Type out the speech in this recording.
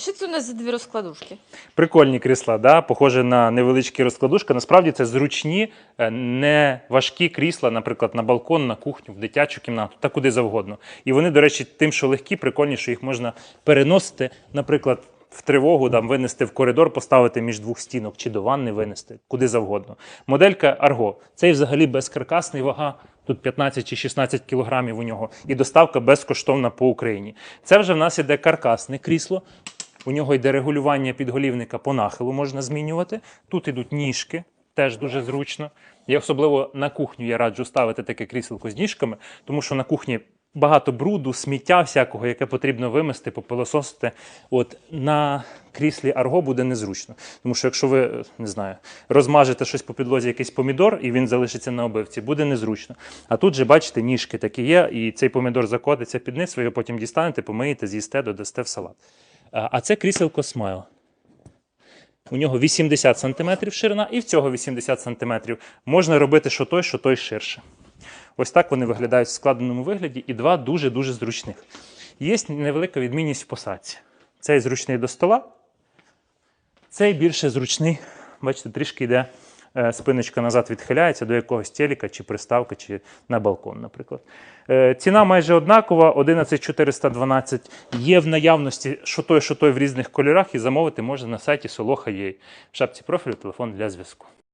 Що це у нас за дві розкладушки? Прикольні крісла, да? похоже на невеличкі розкладушки. Насправді це зручні, е, не важкі крісла, наприклад, на балкон, на кухню, в дитячу кімнату та куди завгодно. І вони, до речі, тим, що легкі, прикольні, що їх можна переносити, наприклад. В тривогу там винести в коридор, поставити між двох стінок чи до ванни винести куди завгодно. Моделька Argo. Цей взагалі безкаркасний вага. Тут 15 чи 16 кілограмів у нього, і доставка безкоштовна по Україні. Це вже в нас іде каркасне крісло. У нього йде регулювання підголівника по нахилу, можна змінювати. Тут ідуть ніжки, теж дуже зручно. І особливо на кухню я раджу ставити таке кріселко з ніжками, тому що на кухні багато бруду, сміття всякого, яке потрібно вимести, попилососити. От на кріслі арго буде незручно. Тому що якщо ви не знаю, розмажете щось по підлозі, якийсь помідор, і він залишиться на обивці, буде незручно. А тут же, бачите, ніжки такі є, і цей помідор закотиться під низ, ви його потім дістанете, помиєте, з'їсте, додасте в салат. А це кріселко Смайл. У нього 80 см ширина, і в цього 80 см. Можна робити що той, що той ширше. Ось так вони виглядають в складеному вигляді, і два дуже-дуже зручних. Є невелика відмінність в посадці. Цей зручний до стола, цей більше зручний. Бачите, трішки йде спиночка назад відхиляється до якогось телека чи приставки, чи на балкон, наприклад. Е, Ціна майже однакова, 11412. Є в наявності що той, що той в різних кольорах, і замовити можна на сайті Soloha.ua. В шапці профілю телефон для зв'язку.